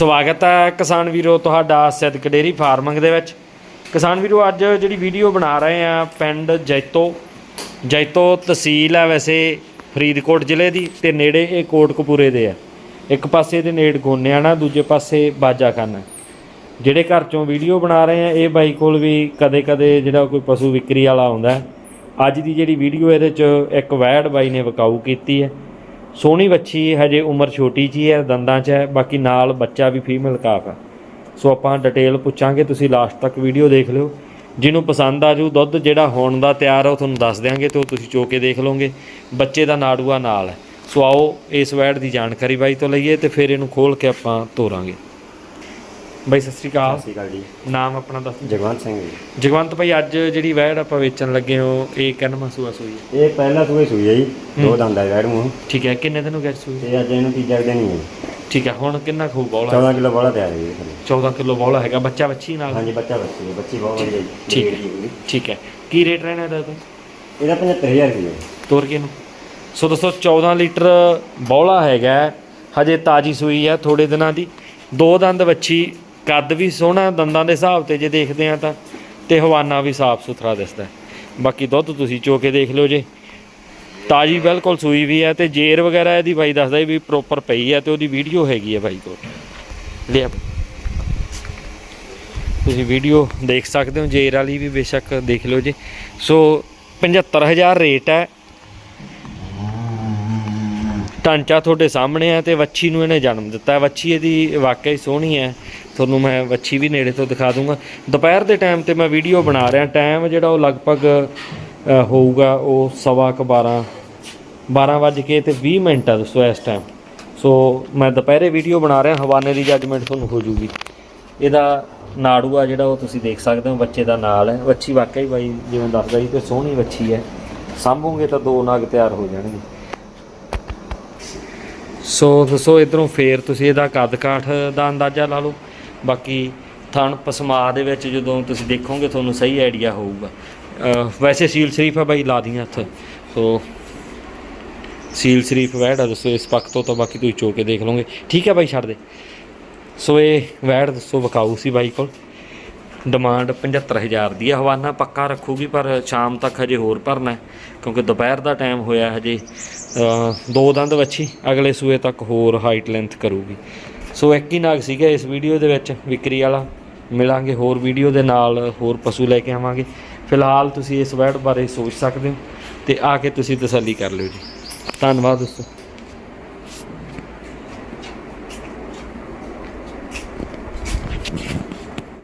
ਸਵਾਗਤ ਹੈ ਕਿਸਾਨ ਵੀਰੋ ਤੁਹਾਡਾ ਸਿੱਧਕ ਡੇਰੀ ਫਾਰਮਿੰਗ ਦੇ ਵਿੱਚ। ਕਿਸਾਨ ਵੀਰੋ, ਅੱਜ ਜਿਹੜੀ ਵੀਡੀਓ ਬਣਾ ਰਹੇ ਆ ਪਿੰਡ ਜੈਤੋ। ਜੈਤੋ ਤਹਿਸੀਲ ਹੈ ਵੈਸੇ ਫਰੀਦਕੋਟ ਜ਼ਿਲ੍ਹੇ ਦੀ ਤੇ ਨੇੜੇ ਇਹ ਕੋਟਕਪੂਰੇ ਦੇ ਆ ਇੱਕ ਪਾਸੇ ਦੇ ਨੇੜ ਗੋਨਿਆਣਾ, ਦੂਜੇ ਪਾਸੇ ਬਾਜਾਖਾਨਾ ਜਿਹੜੇ ਘਰ ਚੋਂ ਵੀਡੀਓ ਬਣਾ ਰਹੇ ਆ ਇਹ ਬਾਈ ਕੋਲ ਵੀ ਕਦੇ-ਕਦੇ ਜਿਹੜਾ ਕੋਈ ਪਸ਼ੂ ਵਿਕਰੀ ਵਾਲਾ ਆਉਂਦਾ ਅੱਜ ਦੀ ਜਿਹੜੀ ਵੀਡੀਓ ਇਹਦੇ ਚ ਇੱਕ ਵੈੜ ਬਾਈ ਨੇ ਵਿਕਾਊ ਕੀਤੀ ਹੈ। ਸੋਹਣੀ ਬੱਚੀ ਹਜੇ ਉਮਰ ਛੋਟੀ ਜੀ ਹੈ, ਦੰਦਾਂ 'ਚ ਹੈ, ਬਾਕੀ ਨਾਲ ਬੱਚਾ ਵੀ ਫੀਮੇਲ ਕਾਫ ਹੈ। ਸੋ ਆਪਾਂ ਡਿਟੇਲ ਪੁੱਛਾਂਗੇ, ਤੁਸੀਂ ਲਾਸਟ ਤੱਕ ਵੀਡੀਓ ਦੇਖ ਲਿਓ। ਜਿਹਨੂੰ ਪਸੰਦ ਆ ਜੂ ਦੁੱਧ, ਜਿਹੜਾ ਹੋਣ ਦਾ ਤਿਆਰ ਆ, ਉਹ ਤੁਹਾਨੂੰ ਦੱਸ ਦਿਆਂਗੇ ਤੇ ਉਹ ਤੁਸੀਂ ਚੋ ਕੇ ਦੇਖ ਲਓਗੇ। ਬੱਚੇ ਦਾ ਨਾੜੂਆ ਨਾਲ ਹੈ। ਸੋ ਆਓ ਇਸ ਵੈੜ ਦੀ ਜਾਣਕਾਰੀ ਬਾਈ ਤੋਂ ਲਈਏ ਤੇ ਫਿਰ ਇਹਨੂੰ ਖੋਲ ਕੇ ਆਪਾਂ ਤੋਰਾਂਗੇ। ਬਾਈ ਸਤਿ ਸ਼੍ਰੀ ਅਕਾਲ। ਸਤਿ ਸ਼੍ਰੀ ਅਕਾਲ ਜੀ। ਨਾਮ ਆਪਣਾ ਦੱਸ ਜਗਵੰਤ ਸਿੰਘ ਜੀ। ਜਗਵੰਤ ਭਾਈ ਅੱਜ ਜਿਹੜੀ ਵੈੜ ਆਪਾਂ ਵੇਚਣ ਲੱਗੇ ਹੋ ਇਹ ਕਿੰਨਵਾਂ ਸੂਆ ਸੂਈ ਹੈ? ਇਹ ਪਹਿਲਾ ਸੂਏ ਸੂਈ ਹੈ ਜੀ। ਦੋ ਦੰਦ ਹੈ ਵੈੜ ਮੂੰਹ ਠੀਕ ਹੈ ਕਿੰਨੇ ਦਿਨ ਹੋ ਗਏ ਸੂਈ ਤੇ ਅੱਜ ਇਹਨੂੰ ਤੀਜਾ ਦਿਨ ਹੀ ਹੈ। ਠੀਕ ਹੈ ਹੁਣ ਕਿੰਨਾ ਖੂ ਬੌਲਾ? 14 ਕਿਲੋ ਵਾਲਾ ਤਿਆਰ ਹੈ ਜੀ। ਇਹ 14 ਕਿਲੋ ਬੌਲਾ ਹੈਗਾ ਬੱਚਾ ਬੱਚੀ ਨਾਲ? ਹਾਂਜੀ ਬੱਚਾ ਬੱਚੀ ਹੈ ਬੱਚੀ ਬਹੁਤ ਵਧੀਆ ਜੀ। ਠੀਕ ਹੈ। ਠੀਕ ਹੈ। ਕੀ ਰੇਟ ਰਹਿਣਾ ਇਹਦਾ ਤਾਂ ਇਹਦਾ 75000 ਰੁਪਏ ਤੋਰ ਕੇ ਨੂੰ ਸੋ ਦੋਸਤੋ 14 ਲੀਟਰ ਬੌਲਾ ਹੈਗਾ। ਹਜੇ ਤਾਜੀ ਸੂਈ ਹੈ ਥੋੜੇ ਦਿਨਾਂ ਦੀ। ਦੋ ਦੰਦ ਵੱਛੀ ਕੱਦ ਵੀ ਸੋਹਣਾ, ਦੰਦਾਂ ਦੇ ਹਿਸਾਬ ਤੇ ਜੇ ਦੇਖਦੇ ਆ ਤਾਂ, ਤੇ ਹਵਾਨਾ ਵੀ ਸਾਫ਼ ਸੁਥਰਾ ਦਿਸਦਾ ਬਾਕੀ ਦੁੱਧ ਤੁਸੀਂ ਚੋ ਕੇ ਦੇਖ ਲਓ ਜੇ। ਤਾਜੀ ਬਿਲਕੁਲ ਸੂਈ ਵੀ ਹੈ ਤੇ ਜੇਰ ਵਗੈਰਾ ਇਹਦੀ ਬਾਈ ਦੱਸਦਾ ਵੀ ਪ੍ਰੋਪਰ ਪਈ ਹੈ ਤੇ ਉਹਦੀ ਵੀਡੀਓ ਹੈਗੀ ਹੈ ਬਾਈ ਕੋਲ। ਲਿਆ। ਤੁਸੀਂ ਵੀਡੀਓ ਦੇਖ ਸਕਦੇ ਹੋ, ਜੇਰ ਵਾਲੀ ਵੀ ਬੇਸ਼ੱਕ ਦੇਖ ਲਓ ਜੀ। ਸੋ 75000 ਰੇਟ ਹੈ। ਢਾਂਚਾ ਤੁਹਾਡੇ ਸਾਹਮਣੇ ਹੈ ਤੇ ਵੱਛੀ ਨੂੰ ਇਹਨੇ ਜਨਮ ਦਿੱਤਾ ਹੈ। ਵੱਛੀ ਇਹਦੀ ਵਾਕਈ ਸੋਹਣੀ ਹੈ। ਤੁਹਾਨੂੰ ਮੈਂ ਵੱਛੀ ਵੀ ਨੇੜੇ ਤੋਂ ਦਿਖਾ ਦੂੰਗਾ। ਦੁਪਹਿਰ ਦੇ ਟਾਈਮ ਤੇ ਮੈਂ ਵੀਡੀਓ ਬਣਾ ਰਿਹਾ। ਟਾਈਮ ਜਿਹੜਾ ਉਹ ਲਗਭਗ ਹੋਊਗਾ ਉਹ ਸਵਾ ਕੁ 12 12 ਵੱਜ ਕੇ ਤੇ 20 ਮਿੰਟ ਆ ਦੋਸਤੋ ਇਸ ਟਾਈਮ ਸੋ ਮੈਂ ਦੁਪਹਿਰੇ ਵੀਡੀਓ ਬਣਾ ਰਿਹਾ। ਹਵਾਨੇ ਦੀ ਜੱਜਮੈਂਟ ਤੁਹਾਨੂੰ ਹੋ ਜੂਗੀ। ਇਹਦਾ ਨਾੜੂ ਆ ਜਿਹੜਾ ਉਹ ਤੁਸੀਂ ਦੇਖ ਸਕਦੇ ਹੋ। ਬੱਚੇ ਦਾ ਨਾਲ ਹੈ। ਵੱਛੀ ਵਾਕਈ ਬਾਈ ਜਿਵੇਂ ਦੱਸਦਾ ਜੀ ਤੇ ਸੋਹਣੀ ਵੱਛੀ ਹੈ। ਸਾਂਭੋਗੇ ਤਾਂ ਦੋ ਨਾਗ ਤਿਆਰ ਹੋ ਜਾਣਗੇ। ਸੋ ਦੱਸੋ ਇਧਰੋਂ ਫੇਰ ਤੁਸੀਂ ਇਹਦਾ ਕੱਦ ਕਾਠ ਦਾ ਅੰਦਾਜ਼ਾ ਲਾ ਲਓ। ਬਾਕੀ ਥਣ ਪਸਮਾ ਦੇ ਵਿੱਚ ਜਦੋਂ ਤੁਸੀਂ ਦੇਖੋਗੇ ਤੁਹਾਨੂੰ ਸਹੀ ਆਈਡੀਆ ਹੋਊਗਾ। ਵੈਸੇ ਸੀਲ ਸ਼ਰੀਫ ਆ ਬਾਈ, ਲਾ ਦੀਆਂ ਹੱਥ। ਸੋ ਸੀਲ ਸ਼ਰੀਫ ਵੈੜ ਆ, ਦੱਸੋ ਇਸ ਪੱਖ ਤੋਂ ਤਾਂ ਬਾਕੀ ਤੁਸੀਂ ਚੋ ਕੇ ਦੇਖ ਲਓਗੇ। ਠੀਕ ਹੈ ਬਾਈ, ਛੱਡ ਦੇ। ਸੋ ਇਹ ਵੈੜ ਦੱਸੋ, ਵਿਕਾਊ ਸੀ ਬਾਈ ਕੋਲ। ਡਿਮਾਂਡ 75000 ਦੀ ਹੈ ਹਵਾਨਾ ਪੱਕਾ ਰੱਖੂਗੀ, ਪਰ ਸ਼ਾਮ ਤੱਕ ਹਜੇ ਹੋਰ ਭਰਨਾ ਕਿਉਂਕਿ ਦੁਪਹਿਰ ਦਾ ਟਾਈਮ ਹੋਇਆ ਹਜੇ ਦੋ ਦੰਦ ਵੱਛੀ, ਅਗਲੇ ਸੂਏ ਤੱਕ ਹੋਰ ਹਾਈਟ ਲੈਂਥ ਕਰੂਗੀ। ਸੋ ਇੱਕ ਹੀ ਨਾਗ ਸੀਗਾ ਇਸ ਵੀਡੀਓ ਦੇ ਵਿੱਚ, ਵਿਕਰੀ ਵਾਲਾ। ਮਿਲਾਂਗੇ ਹੋਰ ਵੀਡੀਓ ਦੇ ਨਾਲ ਹੋਰ ਪਸ਼ੂ ਲੈ ਕੇ ਆਵਾਂਗੇ। ਫਿਲਹਾਲ ਤੁਸੀਂ ਇਸ ਵੈੜ ਬਾਰੇ ਸੋਚ ਸਕਦੇ ਹੋ, ਤੇ ਆ ਕੇ ਤੁਸੀਂ ਤਸੱਲੀ ਕਰ ਲਿਓ ਜੀ। ਧੰਨਵਾਦ ਦੋਸਤੋ।